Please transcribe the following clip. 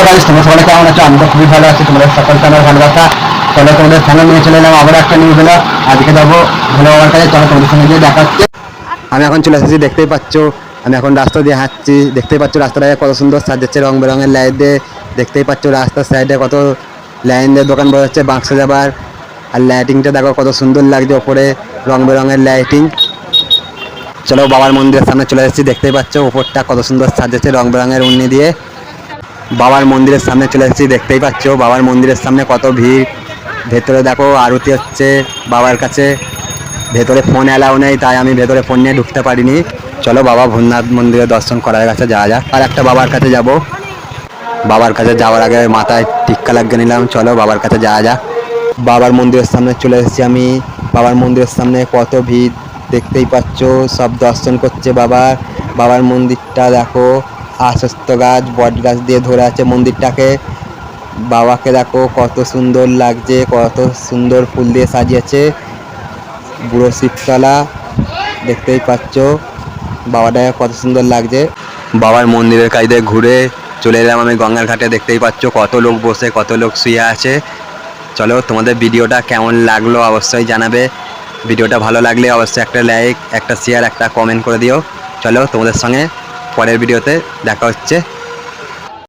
Hello তোমরা সবাই কেমন আছো? আমি তো খুবই ভালো আছি। তোমাদের সকলকে আমার ভালোবাসা। চলো তোমাদের সঙ্গে নিয়ে চলে এলাম আবার একটা নিউজ হলো। আজকে যাব ভোলে বাবার কাছে চলো তোমাদের সঙ্গে গিয়ে দেখা হচ্ছে আমি এখন চলে এসেছি, দেখতেই পাচ্ছ। আমি এখন রাস্তা দিয়ে হাঁটছি। দেখতেই পাচ্ছ রাস্তাটা কত সুন্দর সাজাচ্ছে, রং বেরঙের লাইট দিয়ে। দেখতেই পাচ্ছ রাস্তার সাইডে কত লাইন দিয়ে দোকান বসাচ্ছে বাক্স যাবার। আর লাইটিংটা দেখো কত সুন্দর লাগছে ওপরে, রং বেরঙের লাইটিং চলো বাবার মন্দিরের সামনে চলে এসেছি, দেখতেই পাচ্ছ ওপরটা কত সুন্দর সাজাচ্ছে রং বেরঙের উন্নি দিয়ে। বাবার মন্দিরের সামনে চলে এসেছি, দেখতেই পাচ্ছ বাবার মন্দিরের সামনে কত ভিড়। ভেতরে দেখো আরতি হচ্ছে, বাবার কাছে ভেতরে ফোন অ্যালাউ নেই, তাই আমি ভেতরে ফোন নিয়ে ঢুকতে পারিনি। চলো বাবা ভূতনাথ মন্দিরে দর্শন করার কাছে যাওয়া যাক। আর একটা বাবার কাছে যাব। বাবার কাছে যাওয়ার আগে মাথায় টিক্কা লাগিয়ে নিলাম, চলো বাবার কাছে যাওয়া যাক। বাবার মন্দিরের সামনে চলে এসেছি আমি। বাবার মন্দিরের সামনে কত ভিড়, দেখতেই পাচ্ছ, সব দর্শন করছে বাবার বাবার মন্দিরটা দেখো আশ্বস্ত গাছ, বট গাছ দিয়ে ধরে আছে মন্দিরটাকে। বাবাকে দেখো, কত সুন্দর লাগছে, কত সুন্দর ফুল দিয়ে সাজিয়েছে। বুড়ো শিবতলা, দেখতেই পাচ্ছ। বাবাটা কত সুন্দর লাগছে। বাবার মন্দিরের দিয়ে ঘুরে চলে এলাম আমি গঙ্গার ঘাটে, দেখতেই পাচ্ছ কত লোক বসে, কত লোক শুয়ে আছে। চলো, তোমাদের ভিডিওটা কেমন লাগল অবশ্যই জানাবে। ভিডিওটা ভালো লাগলে অবশ্যই একটা লাইক, একটা শেয়ার একটা কমেন্ট করে দিও। চলো, তোমাদের সঙ্গে পরের ভিডিওতে দেখা হচ্ছে।